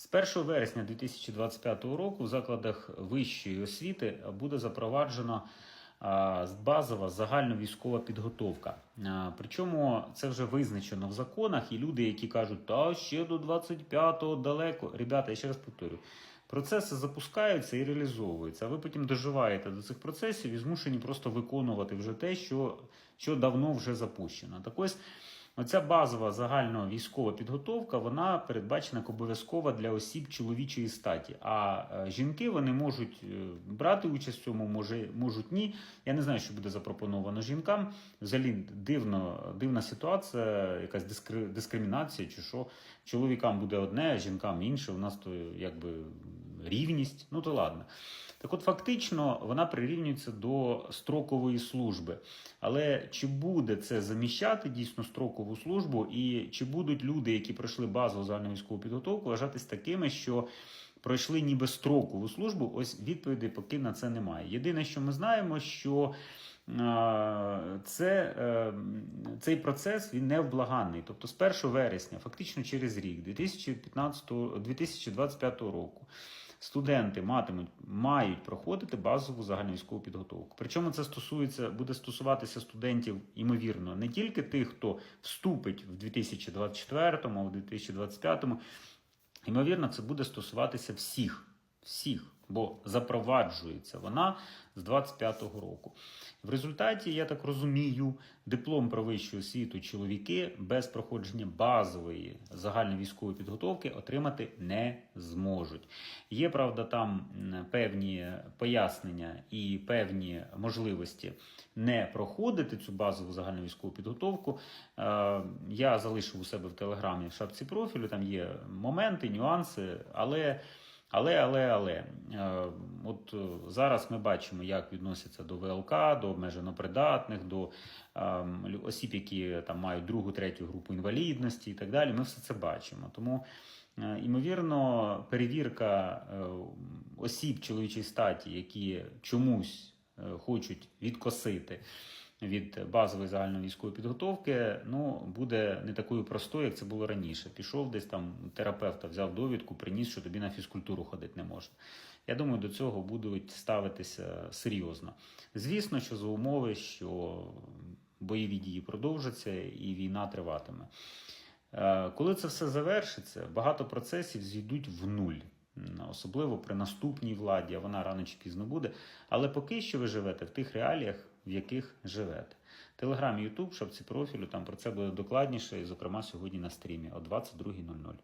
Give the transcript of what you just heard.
З 1 вересня 2025 року в закладах вищої освіти буде запроваджено базова загальновійськова підготовка. Причому це вже визначено в законах, і люди, які кажуть, та ще до 25-го далеко. Ребята, я ще раз повторю. Процеси запускаються і реалізовуються, а ви потім доживаєте до цих процесів і змушені просто виконувати вже те, що, що давно вже запущено. Так ось Оця базова загальна військова підготовка вона передбачена як обов'язкова для осіб чоловічої статі. А е, жінки вони можуть е, брати участь в цьому, може, можуть ні. Я не знаю, що буде запропоновано жінкам. Взагалі дивно, дивна ситуація, якась дискри, дискримінація, чи що чоловікам буде одне, а жінкам інше. У нас то якби рівність. Ну то ладно. Так от, фактично, вона прирівнюється до строкової служби. Але чи буде це заміщати дійсно строкову службу, і чи будуть люди, які пройшли базову загальну військову підготовку, вважатись такими, що пройшли ніби строкову службу? Ось відповідей поки на це немає. Єдине, що ми знаємо, що е, це, е, цей процес він невблаганний. Тобто з 1 вересня, фактично через рік, 2015, 2025 року, студенти матимуть, мають проходити базову загальновійськову підготовку. Причому це стосується, буде стосуватися студентів, ймовірно, не тільки тих, хто вступить в 2024 а в 2025 Ймовірно, це буде стосуватися всіх. Всіх, бо запроваджується вона з 25-го року. В результаті, я так розумію, диплом про вищу освіту чоловіки без проходження базової загальної військової підготовки отримати не зможуть. Є, правда, там певні пояснення і певні можливості не проходити цю базову загальну військову підготовку. Е, Я залишив у себе в телеграмі в шапці профілю, там є моменти, нюанси, але. Але, але, але е, от е, зараз ми бачимо, як відносяться до ВЛК, до обмежено придатних, до е, осіб, які там мають другу, третю групу інвалідності і так далі. Ми все це бачимо. Тому, е, ймовірно, перевірка осіб чоловічої статі, які чомусь хочуть відкосити від базової загальної військової підготовки, ну буде не такою простою, як це було раніше. Пішов десь там терапевта, взяв довідку, приніс, що тобі на фізкультуру ходити не можна. Я думаю, до цього будуть ставитися серйозно. Звісно, що за умови, що бойові дії продовжаться і війна триватиме. Е, Коли це все завершиться, багато процесів зійдуть в нуль. Особливо при наступній владі, а вона рано чи пізно буде. Але поки що ви живете в тих реаліях, в яких живете. Телеграм, Ютуб, шапці профілю, там про це буде докладніше, і, зокрема, сьогодні на стрімі о 22.00.